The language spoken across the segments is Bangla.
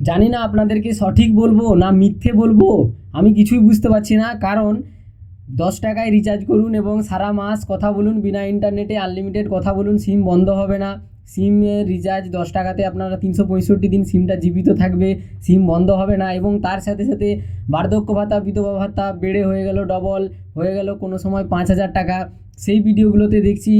জানি না আপনাদেরকে সঠিক বলব না মিথ্যে বলব, আমি কিছুই বুঝতে পারছি না। কারণ দশ টাকায় রিচার্জ করুন এবং সারা মাস কথা বলুন, বিনা ইন্টারনেটে আনলিমিটেড কথা বলুন সিম বন্ধ হবে না। সিমের রিচার্জ দশ টাকাতে আপনারা তিনশো পঁয়ষট্টি দিন সিমটা জীবিত থাকবে সিম বন্ধ হবে না এবং তার সাথে সাথে বার্ধক্য ভাতা, বিধবা ভাতা বেড়ে হয়ে গেল ডবল হয়ে গেল কোনো সময় পাঁচ হাজার টাকা। সেই ভিডিওগুলোতে দেখছি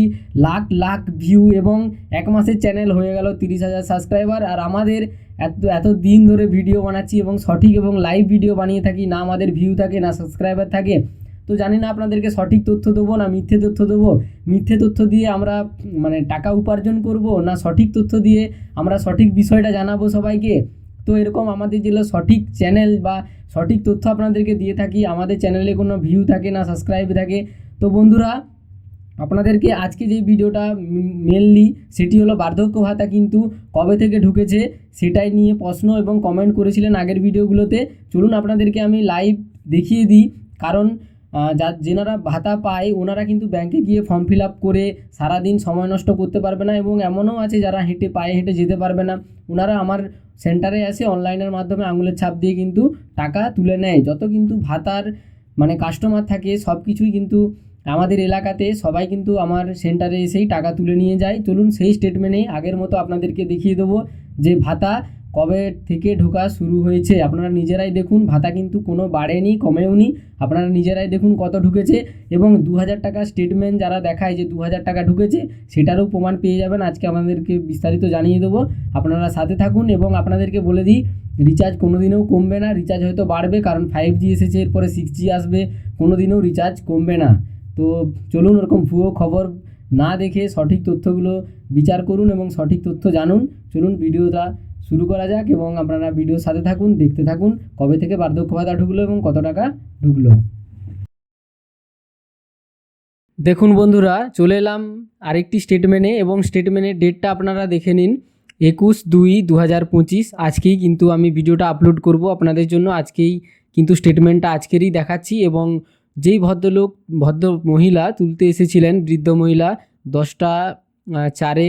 লাখ লাখ ভিউ এবং এক মাসের চ্যানেল হয়ে গেল তিরিশ হাজার সাবস্ক্রাইবার আর আমাদের এত এত দিন ধরে ভিডিও বানাচ্ছি এবং সঠিক এবং লাইভ ভিডিও বানিয়ে থাকি, না আমাদের ভিউ থাকে, না সাবস্ক্রাইবার থাকে। তো জানি না আপনাদেরকে সঠিক তথ্য দেবো, না মিথ্যে তথ্য দেবো। মিথ্যে তথ্য দিয়ে আমরা মানে টাকা উপার্জন করব, না সঠিক তথ্য দিয়ে আমরা সঠিক বিষয়টা জানাব সবাইকে? তো এরকম আমাদের যেগুলো সঠিক চ্যানেল বা সঠিক তথ্য আপনাদেরকে দিয়ে থাকি, আমাদের চ্যানেলে কোনো ভিউ থাকে, না সাবস্ক্রাইব থাকে। তো বন্ধুরা আপনাদেরকে আজকে যে ভিডিওটা মেনলি সেটি হলো বার্ধক্য ভাতা কিন্তু কবে থেকে ঢুকেছে সেটাই নিয়ে প্রশ্ন এবং কমেন্ট করেছিলেন আগের ভিডিওগুলোতে। চলুন আপনাদেরকে আমি লাইভ দেখিয়ে দিই। কারণ যা, যেনারা ভাতা পায়, ওনারা কিন্তু ব্যাংকে গিয়ে ফর্ম ফিল আপ করে সারাদিন সময় নষ্ট করতে পারবে না এবং এমনও আছে যারা হেঁটে, পায়ে হেঁটে যেতে পারবে না। ওনারা আমার সেন্টারে এসে অনলাইনের মাধ্যমে আঙুলের ছাপ দিয়ে কিন্তু টাকা তুলে নেয়। যত কিন্তু ভাতার মানে কাস্টমার থাকে সব কিছুই কিন্তু আমাদের এলাকাতে সবাই কিন্তু আমার সেন্টারে এসেই টাকা তুলে নিয়ে যায়। চলুন সেই স্টেটমেন্টেই আগের মতো আপনাদেরকে দেখিয়ে দেবো যে ভাতা কবে থেকে ঢোকা শুরু হয়েছে। আপনারা নিজেরাই দেখুন, ভাতা কিন্তু কোনো বাড়েনি, কমেওনি। আপনারা নিজেরাই দেখুন কত ঢুকেছে এবং দু হাজার টাকা স্টেটমেন্ট যারা দেখায় যে দু হাজার টাকা ঢুকেছে, সেটারও প্রমাণ পেয়ে যাবেন। আজকে আপনাদেরকে বিস্তারিত জানিয়ে দেবো। আপনারা সাথে থাকুন এবং আপনাদেরকে বলে দিই রিচার্জ কোনো দিনেও কমবে না। রিচার্জ হয়তো বাড়বে, কারণ ফাইভ জি এসেছে, এরপরে সিক্স জি আসবে। কোনো দিনও রিচার্জ কমবে না। তো চলুন ওরকম ভুয়ো খবর না দেখে সঠিক তথ্যগুলো বিচার করুন এবং সঠিক তথ্য জানুন। চলুন ভিডিওটা শুরু করা যাক এবং আপনারা ভিডিওর সাথে থাকুন, দেখতে থাকুন, কবে থেকে বার্ধক্য ভাতা ঢুকলো এবং কত টাকা ঢুকলো। দেখুন বন্ধুরা, চলে এলাম আরেকটি স্টেটমেন্টে এবং স্টেটমেন্টের ডেটটা আপনারা দেখে নিন। একুশ দুই দু হাজার পঁচিশ, আজকেই কিন্তু আমি ভিডিওটা আপলোড করব। আপনাদের জন্য আজকেই কিন্তু স্টেটমেন্টটা আজকেরই দেখাচ্ছি এবং যেই ভদ্রলোক, ভদ্র মহিলা তুলতে এসেছিলেন, বৃদ্ধ মহিলা, দশটা চারে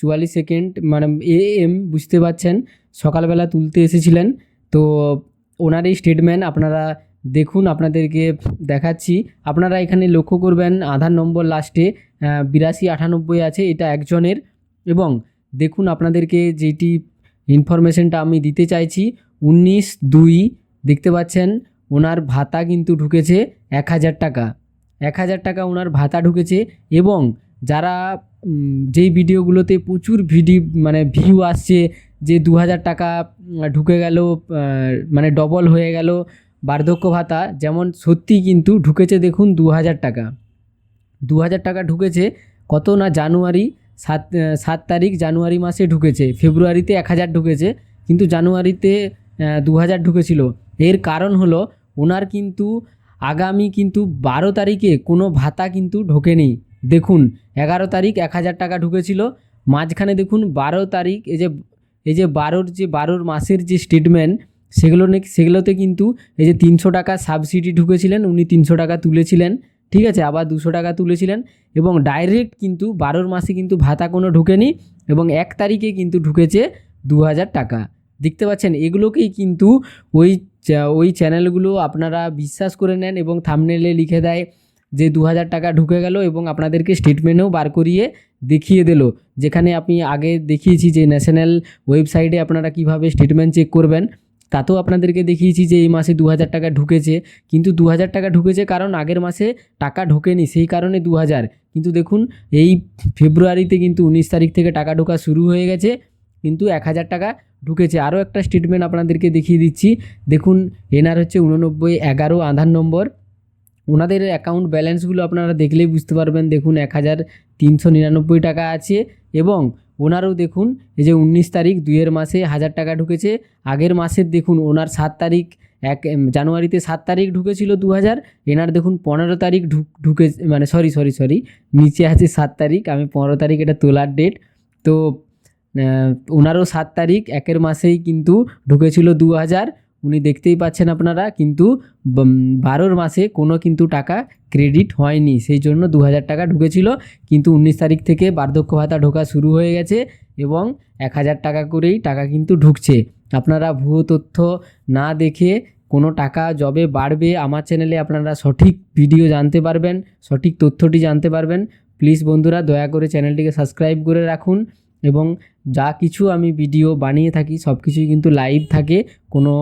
চুয়াল্লিশ সেকেন্ড মানে এ এম বুঝতে পারছেন, সকালবেলা তুলতে এসেছিলেন। তো ওনার এই স্টেটমেন্ট আপনারা দেখুন, আপনাদেরকে দেখাচ্ছি। আপনারা এখানে লক্ষ্য করবেন, আধার নম্বর লাস্টে বিরাশি আটানব্বই আছে, এটা একজনের। এবং দেখুন আপনাদেরকে যেটি ইনফরমেশনটা আমি দিতে চাইছি, উনিশ দুই, দেখতে পাচ্ছেন ওনার ভাতা কিন্তু ঢুকেছে এক হাজার টাকা। এক হাজার টাকা ওনার ভাতা ঢুকেছে এবং যারা যেই ভিডিওগুলোতে প্রচুর ভিডিও মানে ভিউ আসছে যে দু হাজার টাকা ঢুকে গেল মানে ডবল হয়ে গেল বার্ধক্য ভাতা, যেমন সত্যি কিন্তু ঢুকেছে দেখুন দু হাজার টাকা। দু হাজার টাকা ঢুকেছে কত না জানুয়ারি সাত সাত তারিখ জানুয়ারি মাসে ঢুকেছে, ফেব্রুয়ারিতে এক হাজার ঢুকেছে, কিন্তু জানুয়ারিতে দু হাজার ঢুকেছিল। এর কারণ হলো ওনার কিন্তু আগামী কিন্তু বারো তারিখে কোনো ভাতা কিন্তু ঢোকেনি। দেখুন, এগারো তারিখ এক হাজার টাকা ঢুকেছিল। মাঝখানে দেখুন, বারো তারিখ, এই যে এই যে বারোর যে, বারোর মাসের যে স্টেটমেন্ট সেগুলো সেগুলোতে কিন্তু এই যে তিনশো টাকা সাবসিডি ঢুকেছিলেন, উনি তিনশো টাকা তুলেছিলেন, ঠিক আছে? আবার দুশো টাকা তুলেছিলেন এবং ডাইরেক্ট কিন্তু বারোর মাসে কিন্তু ভাতা কোনো ঢুকেনি এবং এক তারিখে কিন্তু ঢুকেছে দু হাজার টাকা। দেখতে পাচ্ছেন, এগুলোকেই কিন্তু ওই ওই চ্যানেলগুলো আপনারা বিশ্বাস করে নেন এবং থামনেলে লিখে দেয় যে দু হাজার টাকা ঢুকে গেল এবং আপনাদেরকে স্টেটমেন্টও বার করিয়ে দেখিয়ে দিল। যেখানে আপনি আগে দেখিয়েছি যে ন্যাশনাল ওয়েবসাইটে আপনারা কীভাবে স্টেটমেন্ট চেক করবেন, তাতেও আপনাদেরকে দেখিয়েছি যে এই মাসে দু হাজার টাকা ঢুকেছে। কিন্তু দু হাজার টাকা ঢুকেছে কারণ আগের মাসে টাকা ঢোকেনি, সেই কারণে দু হাজার কিন্তু দেখুন, এই ফেব্রুয়ারিতে কিন্তু উনিশ তারিখ থেকে টাকা ঢোকা শুরু হয়ে গেছে, কিন্তু এক হাজার টাকা ঢুকেছে। আরও একটা স্টেটমেন্ট আপনাদেরকে দেখিয়ে দিচ্ছি। দেখুন এনার হচ্ছে উননব্বই, এগারো, আধার নম্বর। ওনাদের অ্যাকাউন্ট ব্যালেন্সগুলো আপনারা দেখলেই বুঝতে পারবেন। দেখুন এক হাজার তিনশো নিরানব্বই টাকা আছে এবং ওনারও দেখুন, এই যে উনিশ তারিখ, দুইয়ের মাসে হাজার টাকা ঢুকেছে। আগের মাসের দেখুন, ওনার সাত তারিখ, এক জানুয়ারিতে সাত তারিখ ঢুকেছিল দু হাজার এনার দেখুন, পনেরো তারিখ ঢুক ঢুকে মানে সরি সরি সরি, নিচে আছে সাত তারিখ। আমি পনেরো তারিখ এটা তোলার ডেট তো ওনারও সাত তারিখ, একের মাসেই কিন্তু ঢুকেছিল দু হাজার। উনি দেখতেই পাচ্ছেন আপনারা, কিন্তু বারোর মাসে কোনো কিন্তু টাকা ক্রেডিট হয়নি। সেই জন্য দু হাজার টাকা ঢুকেছিল, কিন্তু উনিশ তারিখ থেকে বার্ধক্য ভাতা ঢোকা শুরু হয়ে গেছে এবং এক হাজার টাকা করেই টাকা কিন্তু ঢুকছে। আপনারা ভুয়ো তথ্য না দেখে কোনো টাকা যবে বাড়বে, আমার চ্যানেলে আপনারা সঠিক ভিডিও জানতে পারবেন, সঠিক তথ্যটি জানতে পারবেন। প্লিজ বন্ধুরা, দয়া করে চ্যানেলটিকে সাবস্ক্রাইব করে রাখুন। এবং যা কিছু আমি ভিডিও বানিয়ে থাকি সব কিছুই কিন্তু লাইভ থাকে। কোনো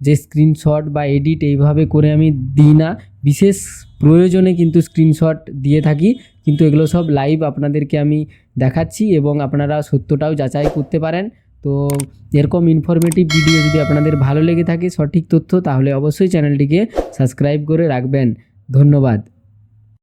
যে স্ক্রিনশট বা এডিট এইভাবে করে আমি দিই না। বিশেষ প্রয়োজনে কিন্তু স্ক্রিনশট দিয়ে থাকি। কিন্তু এগুলো সব লাইভ আপনাদেরকে আমি দেখাচ্ছি এবং আপনারা সত্যটাও যাচাই করতে পারেন। তো এরকম ইনফরমেটিভ ভিডিও যদি আপনাদের ভালো লেগে থাকে সঠিক তথ্য, তাহলে অবশ্যই চ্যানেলটিকে সাবস্ক্রাইব করে রাখবেন। ধন্যবাদ।